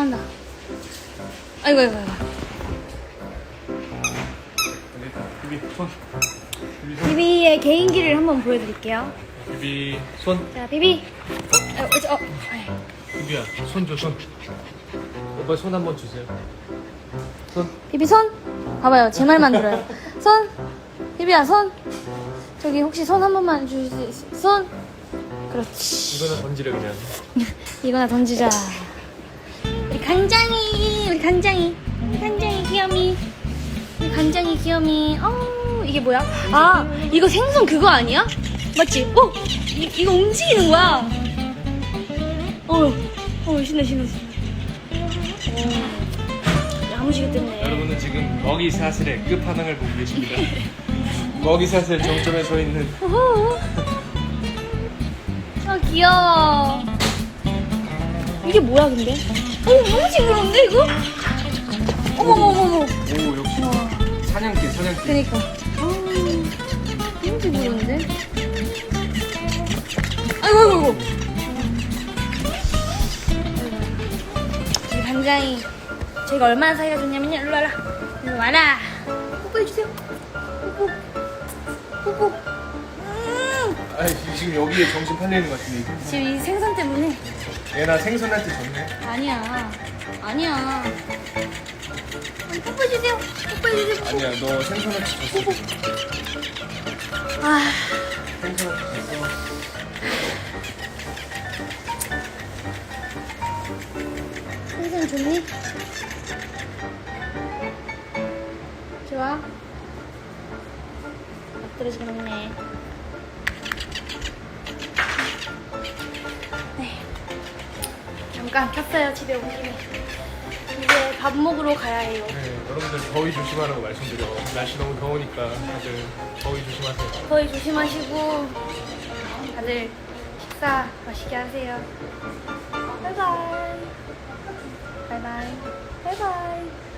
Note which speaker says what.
Speaker 1: 싸운다. 아이고, 아이고, 아이고.
Speaker 2: 비비 손. 비비 손.
Speaker 1: 비비의 개인기를 한번 보여드릴게요.
Speaker 2: 비비 손.
Speaker 1: 자, 비비. 어, 어, 어.
Speaker 2: 비비야 손 줘 손. 오빠 손 한번 주세요. 손.
Speaker 1: 비비 손. 봐봐요, 제 말만 들어요. 손. 비비야, 손. 저기 혹시 손 한 번만 주실 수 있... 손. 그렇지.
Speaker 2: 이거는 던지래 그냥.
Speaker 1: 이거나 던지자. 간장이, 우리 간장이, 우리 간장이 귀염이, 우리 간장이 귀염이. 어, 이게 뭐야? 아, 이거 생선 그거 아니야? 맞지? 어, 이, 이거 움직이는 거야. 어, 어, 신나, 신나, 신나. 어, 야무지게 뜯네.
Speaker 2: 여러분은 지금 먹이 사슬의 끝판왕을 보고 계십니다. 먹이 사슬 정점에 서 있는
Speaker 1: 어허. 아, 귀여워. 이게 뭐야, 근데? 어, 너무 징그러운데, 이거? 어머머머머.
Speaker 2: 오 역시
Speaker 1: 와.
Speaker 2: 사냥개 사냥개.
Speaker 1: 그니까. 아, 너무 징그러운데? 아이고, 아이고, 아이고. 우리 간장이 저희가 얼마나 사이가 좋냐면요. 일로 와라. 일로 와라. 뽀뽀해주세요. 뽀뽀. 뽀뽀. 음.
Speaker 2: 아 지금 여기에 정신 팔리는 것 같은데.
Speaker 1: 지금 이 생선 때문에.
Speaker 2: 얘나 생선한테 졌네.
Speaker 1: 아니야. 아니야. 뽀뽀해주세요. 뽀뽀해주세요.
Speaker 2: 아니야 너 생선한테 졌어.
Speaker 1: 아.
Speaker 2: 생선한테 졌어.
Speaker 1: 생선 좋니? 좋아? 엎드려지게 먹네. 네. 잠깐 켰어요 집에 오시면. 이제 밥 먹으러 가야 해요.
Speaker 2: 네, 여러분들 더위 조심하라고 말씀드려. 날씨 너무 더우니까 다들 더위 조심하세요.
Speaker 1: 더위 조심하시고 다들 식사 맛있게 하세요. 바이바이. 바이바이. 바이바이.